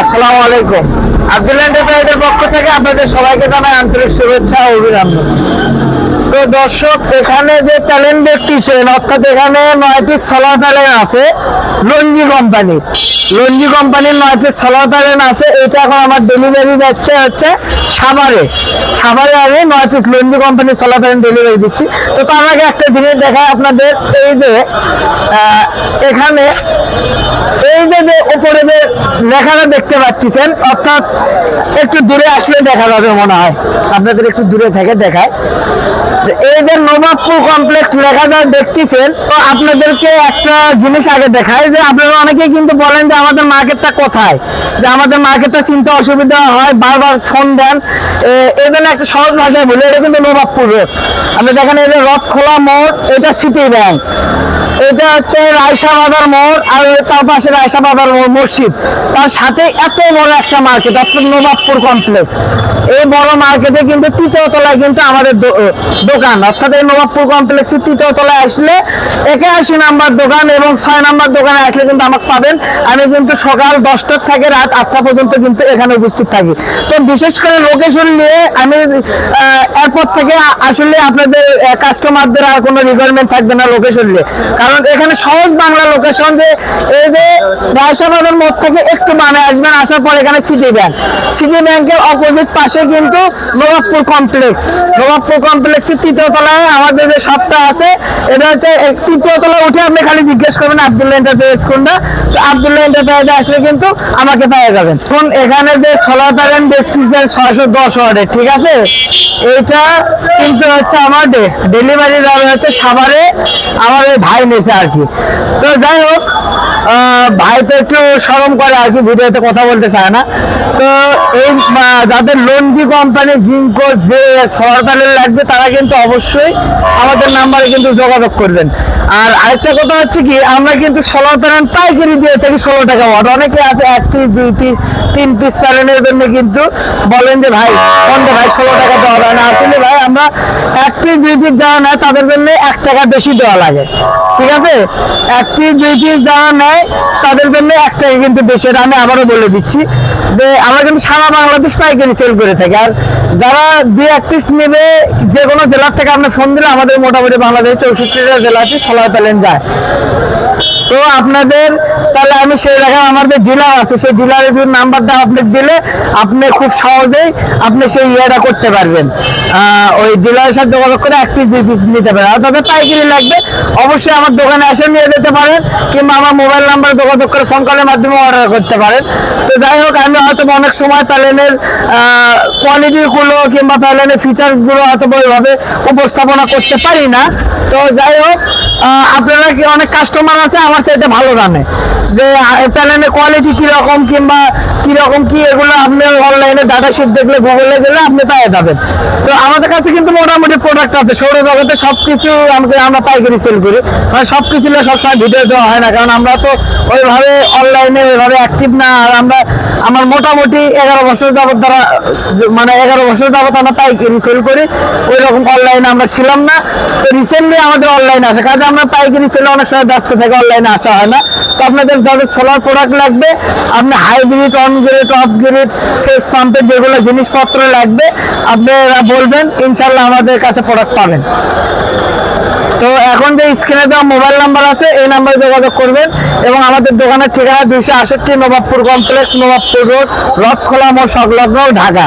আসসালামু আলাইকুম। আব্দুল এন্টারপ্রাইজের পক্ষ থেকে আপনাদের সবাইকে জানাই আন্তরিক শুভেচ্ছা ও অভিনন্দন। তো দর্শক, এখানে যে ট্যালেন্ট দেখতেছেন, অর্থাৎ এখানে নয় পিস সোলার প্যালেন আছে, লঞ্জি কোম্পানি লঞ্জি কোম্পানির নয় পিস সোলার প্যালেন আছে, এটা এখন আমার ডেলিভারি যাচ্ছে হচ্ছে সাভারে। সাভারে আমি নয় পিস লঞ্জি কোম্পানির সোলার প্যালেন ডেলিভারি দিচ্ছি। তো তার আগে একটা জিনিস দেখায় আপনাদের, এই যে এখানে এই যে যে উপরে যে লেখাটা দেখতে পাচ্ছেন, অর্থাৎ একটু দূরে আসলে দেখা যাবে মনে হয়। আপনাদের একটু দূরে থেকে দেখায়। এই যে নবাবপুর কমপ্লেক্স লেখাটা দেখতেছেন, তো আপনাদেরকে একটা জিনিস আগে দেখায় যে আপনারা অনেকেই কিন্তু বলেন যে আমাদের মার্কেটটা কোথায়? যে আমাদের মার্কেটটা চিনতে অসুবিধা হয়, বারবার ফোন দেন। এই জন্য একটা সহজ ভাষায় বলি, এটা কিন্তু নবাবপুর রোড আপনি দেখেন যে রথ খোলা মোড় এটা সিটি ব্যাংক এটা হচ্ছে রায়সা বাজার মোড় আর তার পাশে রায়সা বাবার মোড়, মসজিদ। তার সাথে এত বড় একটা মার্কেট অর্থাৎ নবাবপুর কমপ্লেক্স এই বড় মার্কেটে কিন্তু তৃতীয় তলায় কিন্তু আমাদের দোকান। অর্থাৎ এই নবাবপুর কমপ্লেক্সের তৃতীয় তলায় আসলে একাশি নাম্বার দোকান এবং ছয় নাম্বার দোকানে আসলে কিন্তু আমাকে পাবেন। আমি কিন্তু সকাল দশটার থেকে রাত আটটা পর্যন্ত কিন্তু এখানে উপস্থিত থাকি। তো বিশেষ করে লোকেশন নিয়ে আমি এরপর থেকে আসলে আপনাদের কাস্টমারদের আর কোনো রিকোয়ারমেন্ট থাকবে না লোকেশন নিয়ে। কারণ এখানে সহজ বাংলা লোকেশন যে এই যে ব্যবসাবাদের মোড় থেকে একটু বামে আসবেন, আসার পর এখানে সিটি ব্যাংক সিটি ব্যাংকের অপোজিট পাশে কিন্তু নবাবপুর কমপ্লেক্স নবাবপুর কমপ্লেক্সের তৃতীয় তলায় আমাদের যে শপটা আছে, এটা হচ্ছে তৃতীয় তলায় উঠে আপনি খালি জিজ্ঞেস করবেন আব্দুল্লাহ এন্টারপ্রাইজ কোনটা? তো আব্দুল্লাহ এন্টারপ্রাইজে আসলে কিন্তু আমাকে পাওয়া যাবেন এখন এখানে যে সোলার প্যানেল দেখতেছেন ছয়শো দশ ওয়ার্ডের ঠিক আছে? এইটা কিন্তু হচ্ছে আমার ডেলিভারি যাবে হচ্ছে সাভারে। আমার ভাই নেছে আর কি। তো যাই হোক ভাই তো একটু সরম করে আর কি, ভিডিওতে কথা বলতে চায় না। তো এই যাদের লঞ্জি কোম্পানি জিঙ্কো যে প্যানেল লাগবে, তারা কিন্তু অবশ্যই আমাদের নাম্বারে কিন্তু যোগাযোগ করবেন। আর আরেকটা কথা হচ্ছে কি, আমরা কিন্তু সোলার প্যানেল পাইকারি দিয়ে থাকি ষোলো টাকা ওয়াট অনেকে আছে এক পিস দুই পিস তিন পিস প্যানেলের জন্য কিন্তু বলেন যে, ভাই কোনটা ভাই, ষোলো টাকা দেওয়া হয় না। আসলে ভাই, আমরা এক পিস দুই পিস যারা নেয়, তাদের জন্য এক টাকা বেশি দেওয়া লাগে। ঠিক আছে? এক পিস দুই পিস যারা নেয়, তাদের জন্য এক টাকা কিন্তু বেশি। আমি আবারও বলে দিচ্ছি। যে, আমরা কিন্তু সারা বাংলাদেশ পাইকারি সেল করে থাকি। আর যারা দুই একত্রিশ নেবে যে কোনো জেলার থেকে আপনি ফোন দিলে আমাদের মোটামুটি বাংলাদেশ চৌষট্টিটা জেলাতে সোলার প্যালেন যায়। তো আপনাদের, তাহলে আমি সেই রকম আমাদের ডিলার আছে, সেই ডিলারের নাম্বারটা আপনি দিলে আপনি খুব সহজেই আপনি সেই ইয়েটা করতে পারবেন। ওই ডিলারের সাথে যোগাযোগ করে এক পিস দুই পিস নিতে পারেন। আর তবে পাইকারি লাগবে, অবশ্যই আমার দোকানে এসে নিয়ে যেতে পারেন, কিংবা আমার মোবাইল নাম্বারে যোগাযোগ করে ফোন কলের মাধ্যমে অর্ডার করতে পারেন। তো যাই হোক, আমি হয়তো অনেক সময় প্যালেনের কোয়ালিটিগুলো কিংবা প্যানেলের ফিচার্সগুলো হয়তো বা ওইভাবে উপস্থাপনা করতে পারি না। তো যাই হোক আপনারা কি অনেক কাস্টমার আছে, আমার চাইতে ভালো জানে। যে প্যানেলের কোয়ালিটি কীরকম কিংবা কীরকম কি এগুলো আপনি অনলাইনে ডাটা শিট দেখলে গুগলে গেলে আপনি পেয়ে যাবেন। তো আমাদের কাছে কিন্তু মোটামুটি প্রোডাক্ট আছে। সৌরজগতে সব কিছু আমাকে আমরা পাইকারি সেল করি। মানে সব কিছু সবসময় ভিডিও দেওয়া হয় না। কারণ আমরা তো ওইভাবে অনলাইনে ওইভাবে অ্যাক্টিভ না। আর আমরা আমার মোটামুটি এগারো বছর যাবত দ্বারা মানে এগারো বছর যাবত আমরা পাইকারি সেল করি। ওই রকম অনলাইনে আমরা ছিলাম না। তো রিসেন্টলি আমাদের অনলাইনে আসে। কাজে আমরা পাইকারি সেলে অনেক সময় ব্যস্ত থেকে অনলাইনে আসা হয় না। তো আপনাদের যাদের সোলার প্রোডাক্ট লাগবে, আপনি hybrid on grid off grid সেচ পাম্পের যেগুলো জিনিসপত্র লাগবে, আপনারা বলবেন ইনশাল্লাহ আমাদের কাছে প্রোডাক্ট পাবেন। তো এখন যে স্ক্রিনে দেওয়া মোবাইল নাম্বার আছে, এই নাম্বারে যোগাযোগ করবেন এবং আমাদের দোকানের ঠিকানা দুইশো আষট্টি নবাবপুর কমপ্লেক্স নবাবপুর রোড রথখোলা মোড় সংলগ্ন ঢাকা।